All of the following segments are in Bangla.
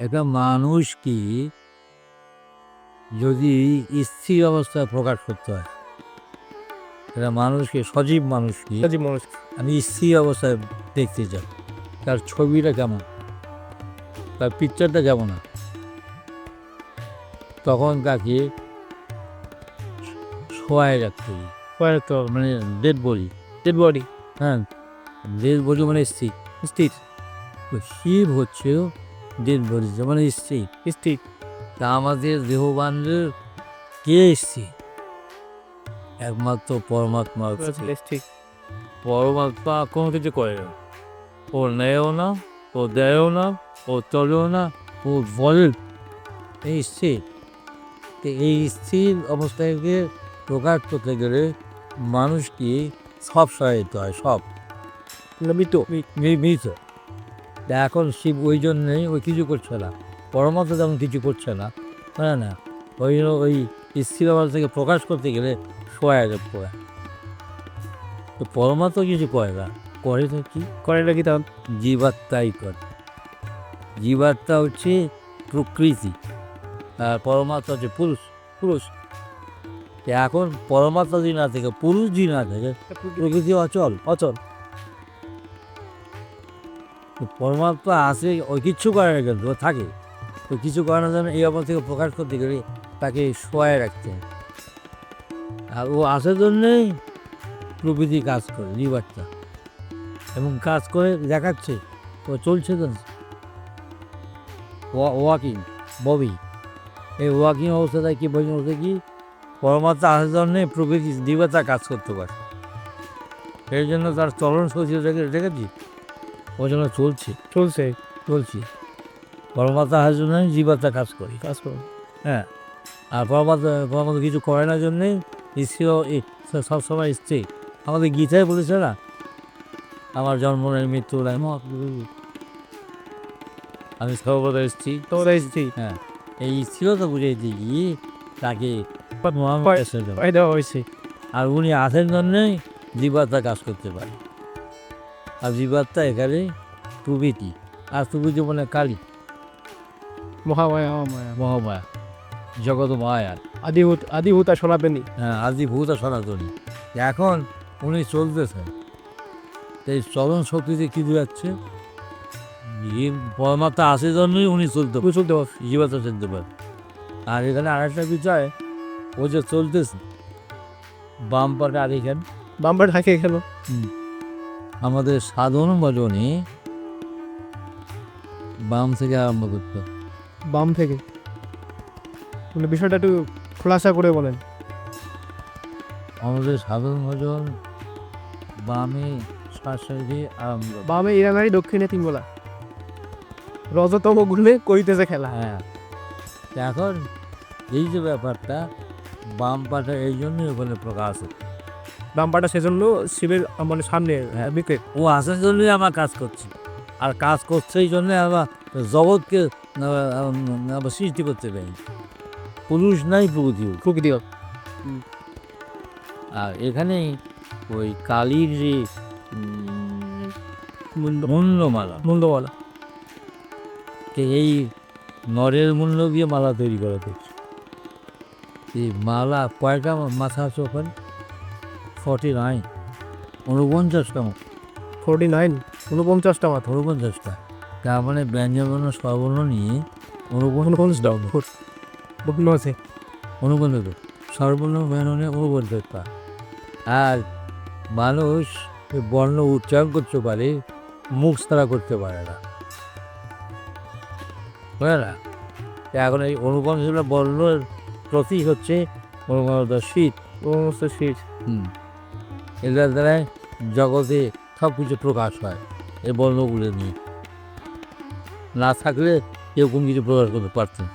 একটা মানুষ কি যদি স্থির অবস্থায় প্রকাশ করতে হয়? একটা মানুষকে সজীব মানুষকে জি মানুষ আমি স্থির অবস্থায় দেখতে চাই। তার ছবিটা কেমন? তার পিকচারটা কেমন? তখন তাকে শোয়ায় রাখতে হবে পরে তো মানে ডেড বডি ডেড বডি হ্যাঁ ডেড বডি মানে স্থির। স্থির। শিব হচ্ছে ডেড বডি মানে স্ত্রী স্থির। তা আমাদের দেহবানদের কে স্থির একমাত্র পরমাত্মা। ঠিক পরমাত্মা কোনো কিছু করে না। ও নেয়ও না ও দেয়ও না ও চলেও না ও বলে এই স্থির তো এই স্থির অবস্থাকে প্রকাশ করতে গেলে মানুষকে সব সহায়িত হয় সব। মৃত। মৃত। তা এখন শিব ওই জন্যই ওই কিছু করছে না। পরমাত্মা তেমন কিছু করছে না। হ্যাঁ না? ওই জন্য ওই স্থির অবস্থা থেকে প্রকাশ করতে গেলে সহায়তা পড়ে। তো পরমাত্মা কিছু করে না। করে তো কি? করে নাকি তখন? জীবাত্মাই করে। জীবাত্মা হচ্ছে প্রকৃতি আর পরমাত্মা হচ্ছে পুরুষ। পুরুষ। এখন পরমাত্মা যদি না থাকে পুরুষ যদি না থাকে প্রকৃতি অচল। অচল। পরমাত্মা আছে ওই কিচ্ছু করে কিন্তু, ও থাকে। তো কিছু করানোর জন্য এই অবস্থা থেকে প্রকাশ করতে গেলে তাকে শোয়ায় রাখতে আর ও আসার জন্যেই প্রকৃতি কাজ করে জীবাত্মা এবং কাজ করে দেখাচ্ছে, ও চলছে তো ওয়াকিং, ববি। এই ওয়াকিং অবস্থাটা কি বোঝানো হচ্ছে কি? পরমাত্মা আসার জন্যে প্রকৃতি জীবাত্মা কাজ করতে পারে। এই জন্য তার চলন রেখে রেখেছি জন্য চলছে। চলছে। চলছি। পরমাত্মা আসার জন্য জীবাত্মা কাজ করি। কাজ করুন হ্যাঁ। আর পরমাত্মা পরমাত্মা কিছু করে না জন্যে স্থির সবসময় স্থির আমাদের গীতায় বলেছে না আমার জন্ম নেই। মৃত্যু নাই। আমি সর্বদা স্ত্রী তোমরা স্থির হ্যাঁ। এই স্থিরতা বুঝেছি কি তাকে মহামায়া এসে দেয়। পাই দেওয়া হয়েছে। আর উনি আসেন জন্যই জীবাত্মা কাজ করতে পারে। আর জীবাত্মা এখানে প্রভৃতি আর প্রভৃতি মানে কালী। মহামায়া মহামায়া। মহামায়া। জগৎ মায়া। আদিভূত আদিভূত সনাতনী। হ্যাঁ আদি ভূত আর সনাতনী। এখন উনি চলতেছেন। এই চলন শক্তিতে কি যাচ্ছে পরমাত্মা আসে জন্যই উনি চলতে পারে। চলতে পারছে জীবাত্মা চলতে পারে। আর এখানে আরেকটা বিষয় ও যে চলতেছে বাম পাটা আর এখানে? বাম্বার থাকে কেন আমাদের সাধন ভজনে বাম থেকে আরম্ভ করতে। বাম থেকে। মানে বিষয়টা একটু খোলাসা করে বলেন। আমাদের সাধন ভজন বামে শ্বাসে দিয়ে আরম্ভ। বামে ইরানারি দক্ষিণে তিনবেলা রজতম গুণে করিতেছে খেলা। হ্যাঁ। এখন এই যে ব্যাপারটা বাম পাটা এই জন্যই ওখানে প্রকাশ হচ্ছে। বাম্পাটা সেজন্য শিবের মানে সামনে হ্যাঁ। বিকে ও আসার জন্যই আমার কাজ করছে। আর কাজ করছে এই জন্যে আমার জগৎকে সৃষ্টি করতে পারি। পুরুষ নাই প্রকৃতি প্রকৃতি আর এখানে ওই কালীর যে মূল্যমালা মূল্যওয়ালা এই নরের মূল্য দিয়ে মালা তৈরি করা হচ্ছে। এই মালা কয়টা মাথা আছে ওখানে? ফর্টি নাইন উনপঞ্চাশটা মতো ফোরটি নাইন উনপঞ্চাশটা তার মানে ব্যঞ্জনবর্ণ সর্বর্ণ নিয়ে উনপঞ্চাশটা বিভিন্ন আছে। উনপঞ্চাশ সর্বর্ণ ব্যঞ্জনে উনপঞ্চাশটা আর মানুষ বর্ণ উচ্চারণ করতে পারে মুখ ছাড়া করতে পারে না। বুঝলে না? এখন এই অনুপঞ্চাশটা বর্ণের প্রতীক হচ্ছে শীত। শীত। হুম। এটার দ্বারা জগতে সব কিছু প্রকাশ হয় এই বর্ণগুলো নিয়ে। না থাকলে এরকম কিছু প্রকাশ করতে পারতেন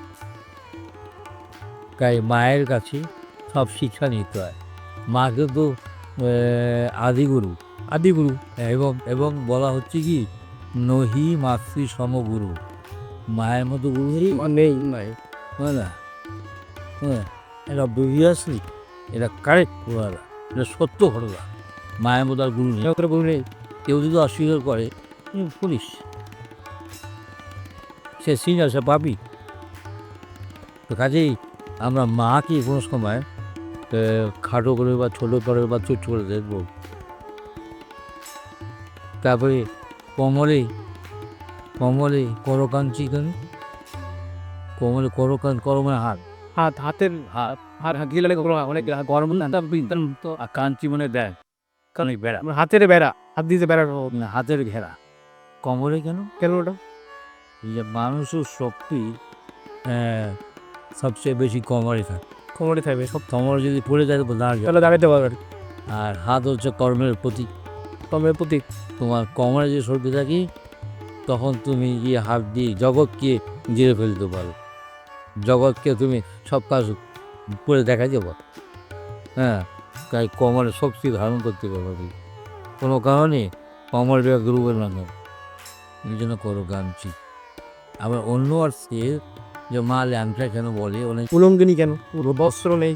তাই মায়ের কাছে সব শিক্ষা নিতে হয়। মা কিন্তু আদিগুরু আদিগুরু এবং এবং বলা হচ্ছে কি নহি মাতৃ সমগুরু। মায়ের মতো গুরু নেই? নেই বুঝলা হ্যাঁ এটা বুঝিয়াসলি এটা কারেক্ট ঘটনা এটা সত্য ঘটনা। মায়ের মতো গুরু নেই। বলুন কেউ যদি অস্বীকার করে পুলিশ। সে সিনিয়র সে পাবি তো কাজেই আমরা মাকে কোনো সময় খাটো করে বা ছোটো করে বা ছোট করে দেখব। তারপরে কমলে কমলে করকাঞ্চি কেন? কোমলে করকান করমে হাত হাত হাতের হাত হাত হাত গিলে অনেক গরম না? তো কাঞ্চি মানে দেয়। কারণ এই বেড়া। আমার হাতের বেড়া হাত দিয়ে যে বেড়া না, হাতের ঘেরা। কমলে কেন? কেন ওটা? যে মানুষের শক্তি সবচেয়ে বেশি কমরে থাকে। কোমরে থাকবে সব কমর যদি পড়ে যায় তো দাঁড় তাহলে দাঁড়াতে পারবে আর হাত হচ্ছে কর্মের প্রতীক। কমের প্রতীক। তোমার কমরে যে শক্তি থাকি তখন তুমি গিয়ে হাত দিয়ে জগৎকে জেরে ফেলতে পারো। জগৎকে তুমি সব কাজ করে দেখা যাব হ্যাঁ। তাই কমরে শক্তি ধারণ করতে পারব কোনো কারণে কমর গ্রুপের না এই জন্য করো গানছি আবার অন্য অর্থে যে মা ল্যাংটা কেন বলে? অনেক উলঙ্গিনী কেন? পুরো বস্ত্র নেই।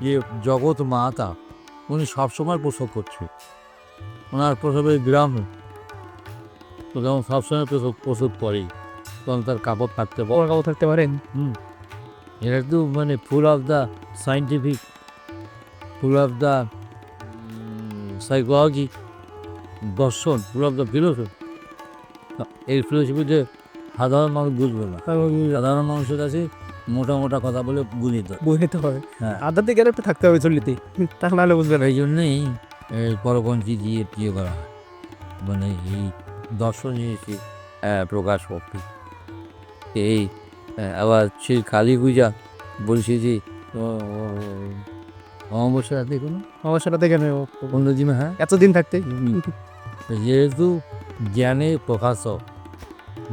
যে জগৎ মাতা উনি সবসময় প্রসব করছে। ওনার প্রসবের গ্রাম তো যেমন সবসময় প্রসব প্রসব করেই। তখন তার কাপড় থাকতে পারে। কাপড় থাকতে পারেন? হুম। এটা তো মানে full of the scientific full of the psychology দর্শন ফুল অফ দ্য ফিলোসফি এই ফিলোসফিতে সাধারণ মানুষ বুঝবে না। সাধারণ মানুষের কাছে মোটা মোটা কথা বলে বুঝিত বই নিতে হবে হ্যাঁ। আধ্যাত্মিক একটু থাকতে হবে চল্লিতে। তা নাহলে বুঝবে না। এই জন্যেই পরপন্থী দিয়ে বিয়ে করা হয়। মানে এই দর্শন জিনিসই আহ, প্রকাশ করতে। এই আবার সেই কালী পূজা বলছি যে অমাবস্যা রাতে কোনো সমস্যাটা দেখে নেব। পনেরো দিনে হ্যাঁ। এতদিন থাকতে? যেহেতু জ্ঞানের প্রকাশক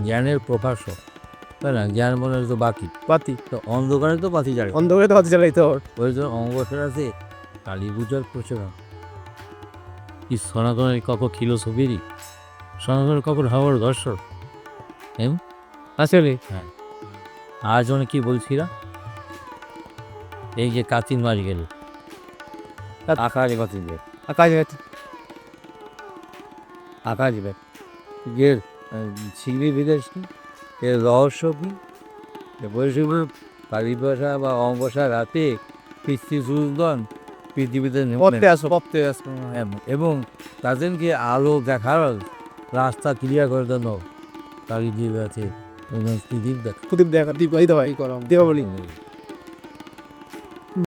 জ্ঞানের প্রকাশক তাই না? জ্ঞান মনে তো বাকি। পাতি তো অন্ধকারে তো পাতি যাবে অন্ধকারে তো পাতি চালাইতে হবে। ওই জন্য অমাবস্যা রাতে কালী পূজার প্রচলন। কি সনাতনের কখন ফিলোসফিরই সনাতনের কখন হওয়ার দর্শক। আসলে? হ্যাঁ। আজ অনেক কি বলছিলা এই যে কাতিন মারি গেল। আকাশ কাতিন গেল কাজ আকাশ ব্যাগ এর ছিগড়ি বিদেশ কি এর রহস্য কি এ বলছি কালী ভাষা বা অমাবস্যা রাতে পিতৃ সুন্দর পৃথিবীতে নেমে- পথে আসো পথে আসো এম- এবং তাদেরকে আলো দেখার রাস্তা ক্লিয়ার করে দেন দ্বীপ আছে পৃথিবী দেখ প্রদীপ দেখা দীপ দিতে হয় দীপাবলি